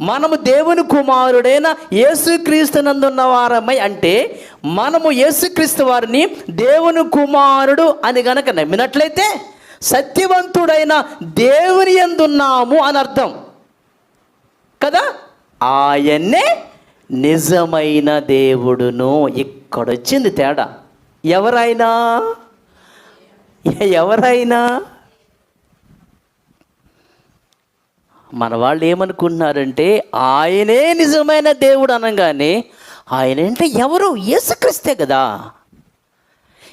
మనము దేవుని కుమారుడైన యేసుక్రీస్తునందున్న వారమై అంటే మనము యేసుక్రీస్తు వారిని దేవుని కుమారుడు అని గనక నమ్మినట్లయితే సత్యవంతుడైన దేవుని ఎందున్నాము అని అర్థం. కదా? ఆయన్నే నిజమైన దేవుడును. ఇక్కడొచ్చింది తేడా. ఎవరైనా? ఎవరైనా? మన వాళ్ళు ఏమనుకుంటున్నారంటే ఆయనే నిజమైన దేవుడు అనగానే ఆయన అంటే ఎవరు? యేసుక్రీస్తే కదా.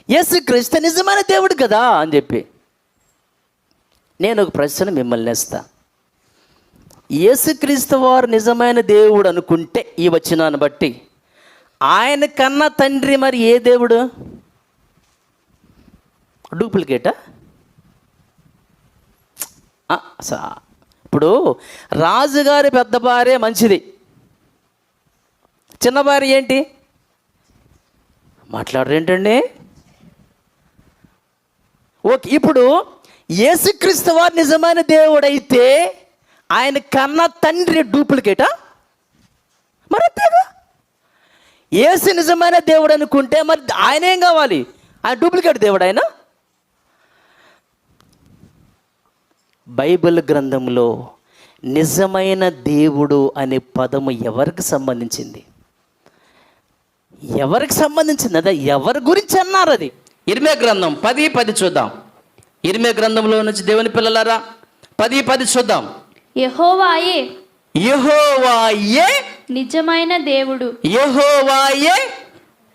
యేసుక్రీస్తే నిజమైన దేవుడు కదా అని చెప్పి. నేను ఒక ప్రశ్న మిమ్మల్ని వేస్తా. యేసుక్రీస్తు వారు నిజమైన దేవుడు అనుకుంటే ఈ వచనాన్ని బట్టి ఆయన కన్నా తండ్రి మరి ఏ దేవుడు? డూప్లికేటా? ఇప్పుడు రాజుగారి పెద్ద భార్య మంచిది. చిన్న భార్య ఏంటి? మాట్లాడరేంటండి? ఓకే ఇప్పుడు యేసుక్రీస్తు వారు నిజమైన దేవుడైతే ఆయన కన్న తండ్రి డూప్లికేటా మరి అంతేగా? నిజమైన దేవుడు అనుకుంటే మరి ఆయన ఏం కావాలి? ఆయన డూప్లికేట్ దేవుడు ఆయన? బైబిల్ గ్రంథంలో నిజమైన దేవుడు అనే పదము ఎవరికి సంబంధించింది? ఎవరికి సంబంధించింది? అదే ఎవరి గురించి అన్నారు అది? ఇరిమే గ్రంథం పది పది చూద్దాం. ఇరిమే గ్రంథంలో నుంచి దేవుని పిల్లలారా పది పది చూద్దాం. యెహోవాయే యహోవాయే నిజమైన దేవుడు. యహోవాయే.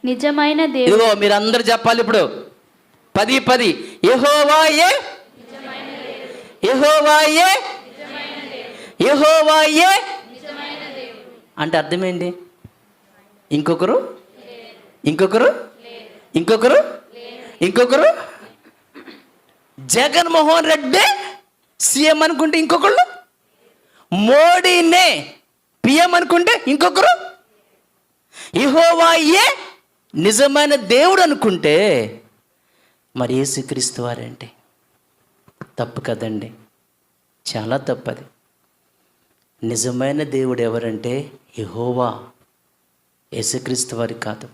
నిజమైన దేవుడు ఇదిగో మీరు అందరు చెప్పాలి ఇప్పుడు. పది పది. యహోవాయే యహోవాయే. యహోవాయే. అంటే అర్థమేంటి ఇంకొకరు? ఇంకొకరు? ఇంకొకరు? ఇంకొకరు? జగన్మోహన్ రెడ్డి సీఎం అనుకుంటే ఇంకొకళ్ళు? మోడీనే పిఎం అనుకుంటే ఇంకొకరు? ఇహోవాయే నిజమైన దేవుడు అనుకుంటే మరి ఏసుక్రీస్తు వారంటే? తప్పు కదండి. చాలా తప్పది. నిజమైన దేవుడు ఎవరంటే యహోవా యేసుక్రీస్తు వారి కాదు.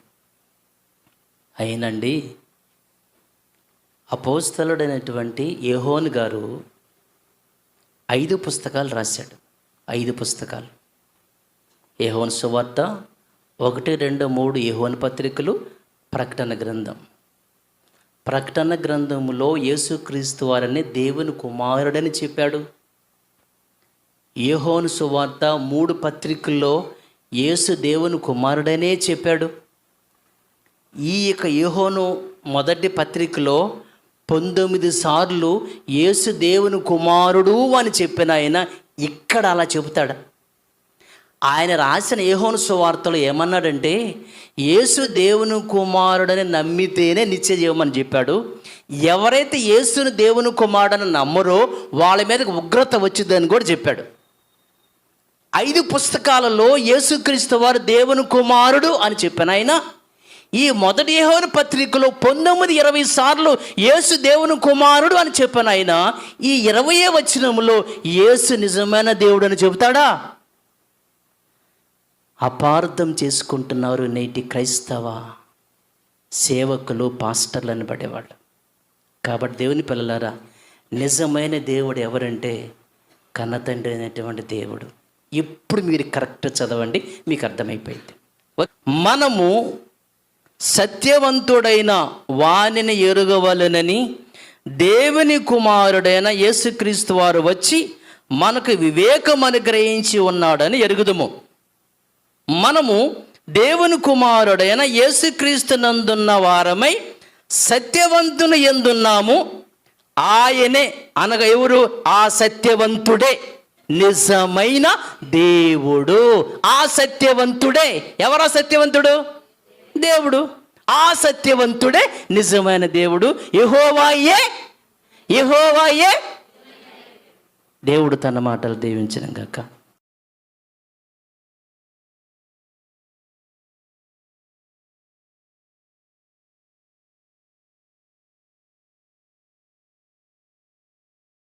అయినండి అపోస్తలుడైనటువంటి యహోన్ గారు ఐదు పుస్తకాలు రాశాడు. ఐదు పుస్తకాలు. యహోన్ సువార్త ఒకటి రెండు మూడు యహోన్ పత్రికలు ప్రకటన గ్రంథం. ప్రకటన గ్రంథములో యేసుక్రీస్తు వారిని దేవుని కుమారుడని చెప్పాడు. ఏహోను సువార్త మూడు పత్రికల్లో యేసు దేవుని కుమారుడనే చెప్పాడు. ఈ యొక్క ఏహోను మొదటి పత్రికలో పంతొమ్మిది సార్లు యేసు దేవుని కుమారుడు అని చెప్పిన ఆయన ఇక్కడ అలా చెబుతాడు. ఆయన రాసిన ఏహోను సువార్తలు ఏమన్నాడంటే యేసు దేవుని కుమారుడని నమ్మితేనే నిత్య జీవమని చెప్పాడు. ఎవరైతే యేసుని దేవుని కుమారుడని నమ్మరో వాళ్ళ మీద ఉగ్రత వచ్చిందని కూడా చెప్పాడు. ఐదు పుస్తకాలలో యేసుక్రీస్తు వారు దేవుని కుమారుడు అని చెప్పాను. ఆయన ఈ మొదటి యెహోను పత్రికలో పంతొమ్మిది ఇరవై సార్లు యేసు దేవుని కుమారుడు అని చెప్పాను. ఆయన ఈ ఇరవయే వచనములో యేసు నిజమైన దేవుడు అని చెబుతాడా? అపార్థం చేసుకుంటున్నారు నేటి క్రైస్తవ సేవకులు పాస్టర్లను పడేవాళ్ళు కాబట్టి దేవుని పిల్లలారా నిజమైన దేవుడు ఎవరంటే కన్నతండ్రి అయినటువంటి దేవుడు. ఇప్పుడు మీరు కరెక్ట్ చదవండి మీకు అర్థమైపోయింది. మనము సత్యవంతుడైన వాణిని ఎరుగవలనని దేవుని కుమారుడైన యేసుక్రీస్తు వారు వచ్చి మనకు వివేకం అనుగ్రహించి ఉన్నాడని ఎరుగుదుము. మనము దేవుని కుమారుడైన యేసుక్రీస్తు నందున్న వారమై సత్యవంతుని ఎందున్నాము? ఆయనే అనగా ఎవరు? ఆ సత్యవంతుడే నిజమైన దేవుడు. ఆ సత్యవంతుడే ఎవరా సత్యవంతుడు? దేవుడు. ఆ సత్యవంతుడే నిజమైన దేవుడు. యహోవాయే యహోవాయే. దేవుడు తన మాటలు దీవించిన గాక